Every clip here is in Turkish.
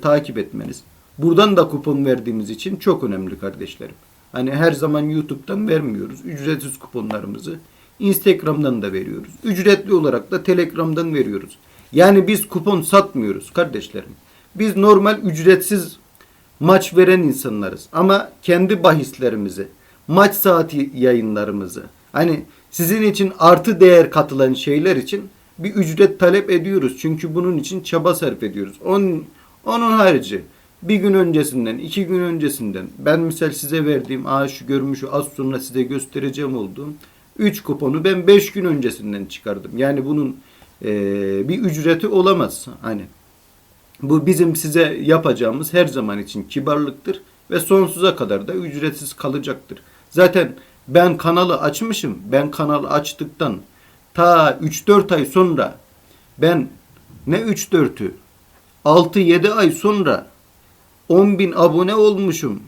takip etmeniz. Buradan da kupon verdiğimiz için çok önemli kardeşlerim. Hani her zaman YouTube'dan vermiyoruz. Ücretsiz kuponlarımızı Instagram'dan da veriyoruz. Ücretli olarak da Telegram'dan veriyoruz. Yani biz kupon satmıyoruz kardeşlerim. Biz normal ücretsiz maç veren insanlarız. Ama kendi bahislerimizi, maç saati yayınlarımızı, hani sizin için artı değer katılan şeyler için bir ücret talep ediyoruz. Çünkü bunun için çaba sarf ediyoruz. Onun, onun harici bir gün öncesinden, iki gün öncesinden ben misal size verdiğim, aa şu görmüşü az sonra size göstereceğim olduğum 3 kuponu ben 5 gün öncesinden çıkardım. Yani bunun eee, bir ücreti olamaz. Hani bu bizim size yapacağımız her zaman için kibarlıktır ve sonsuza kadar da ücretsiz kalacaktır. Zaten ben kanalı açmışım. Ben kanalı açtıktan ta 3-4 ay sonra ben ne 3-4'ü 6-7 ay sonra 10 bin abone olmuşum.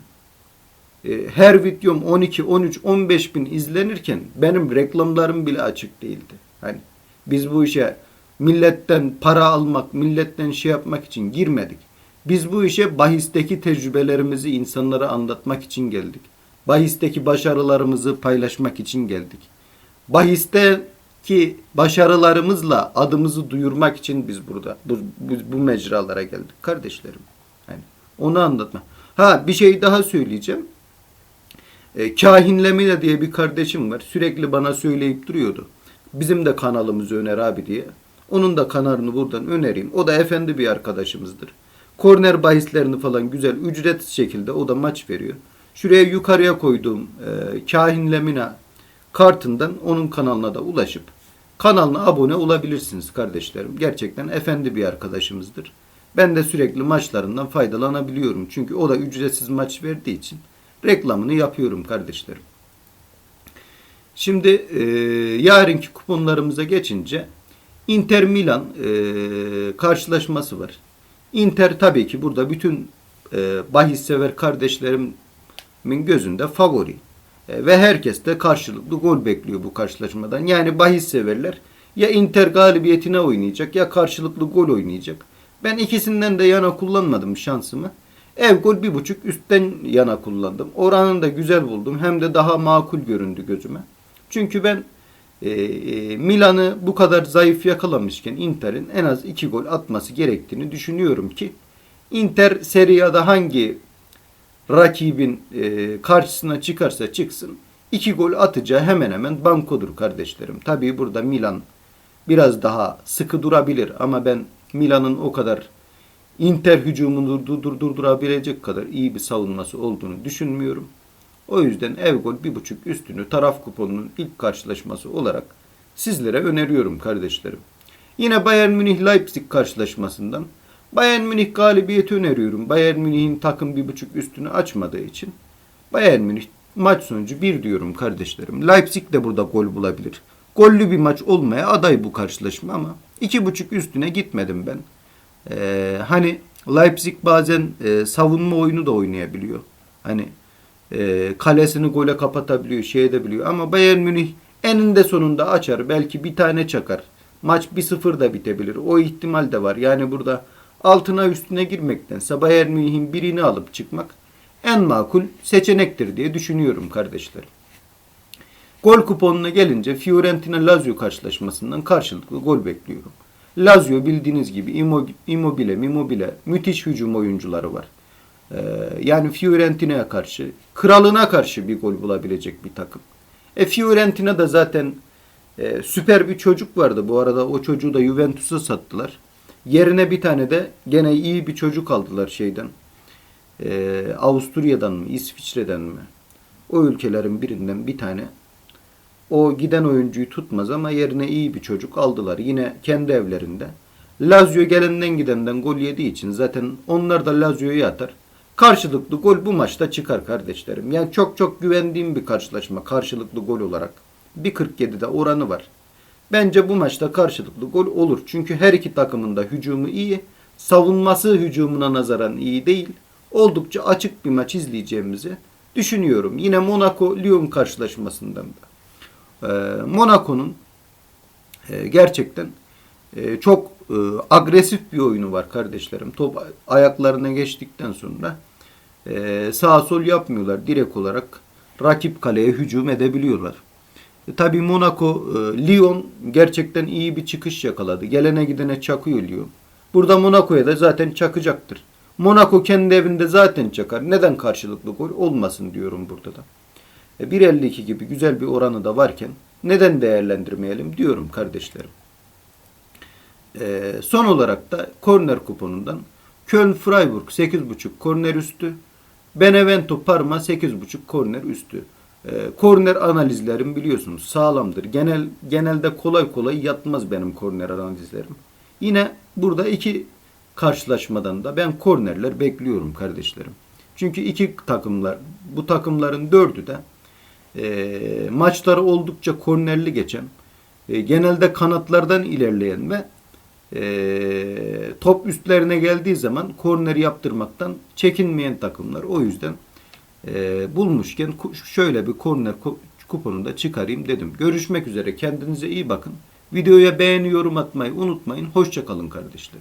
E, Her videom 12, 13, 15 bin izlenirken benim reklamlarım bile açık değildi. Hani biz bu işe milletten para almak, milletten şey yapmak için girmedik. Biz bu işe bahisteki tecrübelerimizi insanlara anlatmak için geldik. Bahisteki başarılarımızı paylaşmak için geldik. Bahisteki başarılarımızla adımızı duyurmak için biz burada bu, bu, bu mecralara geldik kardeşlerim. Yani onu anlatma. Ha bir şey daha söyleyeceğim. E, Kahinlemine diye bir kardeşim var. Sürekli bana söyleyip duruyordu. Bizim de kanalımızı öner abi diye. Onun da kanalını buradan önereyim. O da efendi bir arkadaşımızdır. Korner bahislerini falan güzel ücretsiz şekilde o da maç veriyor. Şuraya yukarıya koyduğum e, Kahinlemine kartından onun kanalına da ulaşıp kanalına abone olabilirsiniz kardeşlerim. Gerçekten efendi bir arkadaşımızdır. Ben de sürekli maçlarından faydalanabiliyorum. Çünkü o da ücretsiz maç verdiği için reklamını yapıyorum kardeşlerim. Şimdi e, yarınki kuponlarımıza geçince Inter Milan e, karşılaşması var. Inter tabii ki burada bütün e, bahis sever kardeşlerimin gözünde favori. E, ve herkes de karşılıklı gol bekliyor bu karşılaşmadan. Yani bahis severler ya Inter galibiyetine oynayacak ya karşılıklı gol oynayacak. Ben ikisinden de yana kullanmadım şansımı. Ev gol bir buçuk üstten yana kullandım. Oranını da güzel buldum. Hem de daha makul göründü gözüme. Çünkü ben e, e, Milan'ı bu kadar zayıf yakalamışken Inter'in en az iki gol atması gerektiğini düşünüyorum ki Inter Serie A'da hangi rakibin e, karşısına çıkarsa çıksın iki gol atacağı hemen hemen bankodur kardeşlerim. Tabii burada Milan biraz daha sıkı durabilir ama ben Milan'ın o kadar Inter hücumunu durdur, durdurabilecek kadar iyi bir savunması olduğunu düşünmüyorum. O yüzden ev gol bir buçuk üstünü taraf kuponunun ilk karşılaşması olarak sizlere öneriyorum kardeşlerim. Yine Bayern Münih Leipzig karşılaşmasından Bayern Münih galibiyeti öneriyorum. Bayern Münih'in takım bir buçuk üstünü açmadığı için Bayern Münih maç sonucu bir diyorum kardeşlerim. Leipzig de burada gol bulabilir. Gollü bir maç olmaya aday bu karşılaşma ama iki buçuk üstüne gitmedim ben. Ee, hani Leipzig bazen e, savunma oyunu da oynayabiliyor. Hani e, kalesini gole kapatabiliyor, şey edebiliyor. Ama Bayern Münih eninde sonunda açar. Belki bir tane çakar. Maç 1-0 da bitebilir. O ihtimal de var. Yani burada altına üstüne girmektense Bayern Münih'in birini alıp çıkmak en makul seçenektir diye düşünüyorum kardeşlerim. Gol kuponuna gelince Fiorentina Lazio karşılaşmasından karşılıklı gol bekliyorum. Lazio bildiğiniz gibi Immobile, Immobile müthiş hücum oyuncuları var. Ee, yani Fiorentina'ya karşı, kralına karşı bir gol bulabilecek bir takım. E Fiorentina da zaten e, süper bir çocuk vardı. Bu arada o çocuğu da Juventus'a sattılar. Yerine bir tane de gene iyi bir çocuk aldılar şeyden. E, Avusturya'dan mı, İsviçre'den mi? O ülkelerin birinden bir tane. O giden oyuncuyu tutmaz ama yerine iyi bir çocuk aldılar. Yine kendi evlerinde. Lazio gelenden gidenden gol yediği için zaten onlar da Lazio'yu atar. Karşılıklı gol bu maçta çıkar kardeşlerim. Yani çok çok güvendiğim bir karşılaşma karşılıklı gol olarak. 1.47'de oranı var. Bence bu maçta karşılıklı gol olur. Çünkü her iki takımın da hücumu iyi. Savunması hücumuna nazaran iyi değil. Oldukça açık bir maç izleyeceğimizi düşünüyorum. Yine Monaco-Lyon karşılaşmasından da. Ee, Monaco'nun e, gerçekten e, çok e, agresif bir oyunu var kardeşlerim. Top ayaklarına geçtikten sonra sağ sol yapmıyorlar. Direkt olarak rakip kaleye hücum edebiliyorlar. E, tabii Monaco, e, Lyon gerçekten iyi bir çıkış yakaladı. Gelene gidene çakıyor Lyon. Burada Monaco'ya da zaten çakacaktır. Monaco kendi evinde zaten çakar. Neden karşılıklı gol olmasın diyorum burada da. E, 1.52 gibi güzel bir oranı da varken neden değerlendirmeyelim diyorum kardeşlerim. E, son olarak da korner kuponundan Köln Freiburg 8.5 korner üstü, Benevento Parma 8.5 korner üstü. E, korner analizlerim biliyorsunuz sağlamdır. Genel genelde kolay kolay yatmaz benim korner analizlerim. Yine burada iki karşılaşmadan da ben kornerler bekliyorum kardeşlerim. Çünkü iki takımlar, bu takımların dördü de e, maçları oldukça kornerli geçen, e, genelde kanatlardan ilerleyen ve e, top üstlerine geldiği zaman korner yaptırmaktan çekinmeyen takımlar. O yüzden e, bulmuşken şöyle bir korner ku- kuponu da çıkarayım dedim. Görüşmek üzere. Kendinize iyi bakın. Videoya beğeni, yorum atmayı unutmayın. Hoşçakalın kardeşlerim.